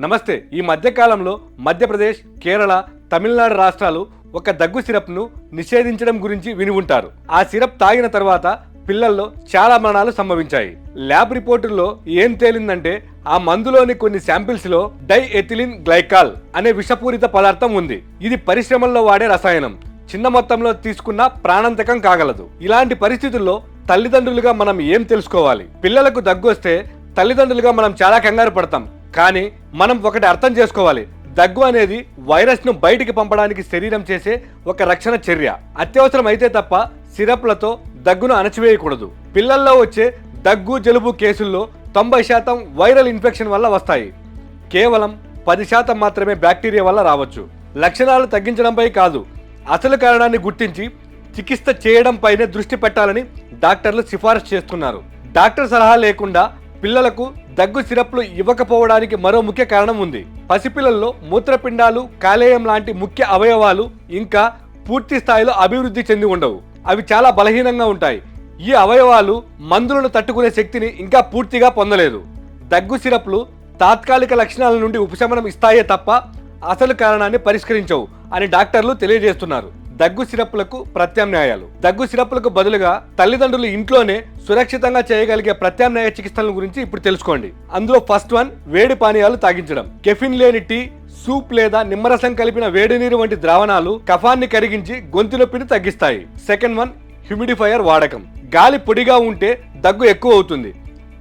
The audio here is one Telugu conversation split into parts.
నమస్తే. ఈ మధ్యకాలంలో మధ్యప్రదేశ్ కేరళ తమిళనాడు రాష్ట్రాలు ఒక దగ్గు సిరప్ను నిషేధించడం గురించి విని ఉంటారు. ఆ సిరప్ తాగిన తర్వాత పిల్లల్లో చాలా మరణాలు సంభవించాయి. ల్యాబ్ రిపోర్టుల్లో ఏం తేలిందంటే ఆ మందులోని కొన్ని శాంపిల్స్లో డై ఎథిలిన్ గ్లైకాల్ అనే విషపూరిత పదార్థం ఉంది. ఇది పరిశ్రమల్లో వాడే రసాయనం. చిన్న మొత్తంలో తీసుకున్న ప్రాణాంతకం కాగలదు. ఇలాంటి పరిస్థితుల్లో తల్లిదండ్రులుగా మనం ఏం తెలుసుకోవాలి? పిల్లలకు దగ్గు వస్తే తల్లిదండ్రులుగా మనం చాలా కంగారు పడతాం. కానీ మనం ఒకటి అర్థం చేసుకోవాలి. దగ్గు అనేది వైరస్ను బయటికి పంపడానికి శరీరం చేసే ఒక రక్షణ చర్య. అత్యవసరం అయితే తప్ప సిరప్లతో దగ్గును అణచివేయకూడదు. పిల్లల్లో వచ్చే దగ్గు జలుబు కేసుల్లో తొంభై శాతం వైరల్ ఇన్ఫెక్షన్ వల్ల వస్తాయి. కేవలం పది శాతం మాత్రమే బ్యాక్టీరియా వల్ల రావచ్చు. లక్షణాలు తగ్గించడంపై కాదు. అసలు కారణాన్ని గుర్తించి చికిత్స చేయడంపైనే దృష్టి పెట్టాలని డాక్టర్లు సిఫారసు చేస్తున్నారు. డాక్టర్ సలహా లేకుండా పిల్లలకు దగ్గు సిరప్లు ఇవ్వకపోవడానికి మరో ముఖ్య కారణం ఉంది. పసిపిల్లల్లో మూత్రపిండాలు కాలేయం లాంటి ముఖ్య అవయవాలు ఇంకా పూర్తి స్థాయిలో అభివృద్ధి చెంది ఉండవు. అవి చాలా బలహీనంగా ఉంటాయి. ఈ అవయవాలు మందులను తట్టుకునే శక్తిని ఇంకా పూర్తిగా పొందలేదు. దగ్గు సిరప్లు తాత్కాలిక లక్షణాల నుండి ఉపశమనం ఇస్తాయే తప్ప అసలు కారణాన్ని పరిష్కరించవు అని డాక్టర్లు తెలియజేస్తున్నారు. దగ్గు సిరప్లకు ప్రత్యామ్నాయాలు. దగ్గు సిరప్లకు బదులుగా తల్లిదండ్రులు ఇంట్లోనే సురక్షితంగా చేయగలిగే ప్రత్యామ్నాయ చికిత్సల గురించి ఇప్పుడు తెలుసుకోండి. అందులో ఫస్ట్ వన్ వేడి పానీయాలు తాగించడం. కెఫిన్ లేని టీ సూప్ లేదా నిమ్మరసం కలిపిన వేడి నీరు వంటి ద్రావణాలు కఫాన్ని కరిగించి గొంతు నొప్పిని తగ్గిస్తాయి. సెకండ్ వన్ హ్యూమిడిఫైయర్ వాడకం. గాలి పొడిగా ఉంటే దగ్గు ఎక్కువ అవుతుంది.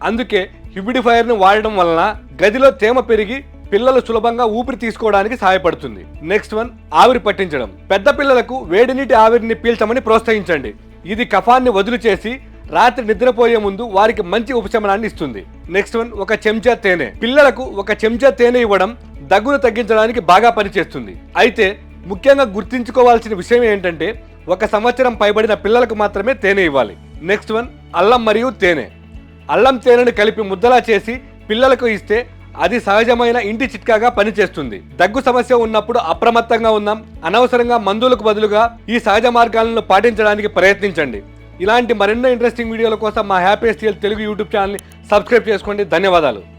అందుకే హ్యూమిడిఫైయర్ను వాడడం వలన గదిలో తేమ పెరిగి పిల్లలు సులభంగా ఊపిరి తీసుకోవడానికి సహాయపడుతుంది. నెక్స్ట్ వన్ ఆవిరి పట్టించడం. పెద్ద పిల్లలకు వేడి నీటి ఆవిరిని పీల్చమని ప్రోత్సహించండి. ఇది కఫాన్ని వదులు చేసి రాత్రి నిద్రపోయే ముందు వారికి మంచి ఉపశమనాన్ని ఇస్తుంది. నెక్స్ట్ వన్ ఒక చెంచా తేనె. పిల్లలకు ఒక చెంచా తేనె ఇవ్వడం దగ్గును తగ్గించడానికి బాగా పనిచేస్తుంది. అయితే ముఖ్యంగా గుర్తుంచుకోవాల్సిన విషయం ఏంటంటే ఒక సంవత్సరం పైబడిన పిల్లలకు మాత్రమే తేనె ఇవ్వాలి. నెక్స్ట్ వన్ అల్లం మరియు తేనె. అల్లం తేనెను కలిపి ముద్దలా చేసి పిల్లలకు ఇస్తే అది సహజమైన ఇంటి చిట్కాగా పనిచేస్తుంది. దగ్గు సమస్య ఉన్నప్పుడు అప్రమత్తంగా ఉందాం అనవసరంగా మందులకు బదులుగా ఈ సహజ మార్గాలను పాటించడానికి ప్రయత్నించండి. ఇలాంటి మరెన్నో ఇంట్రెస్టింగ్ వీడియోల కోసం మా హ్యాపీ తెలుగు యూట్యూబ్ ఛానల్ని సబ్స్క్రైబ్ చేసుకోండి. ధన్యవాదాలు.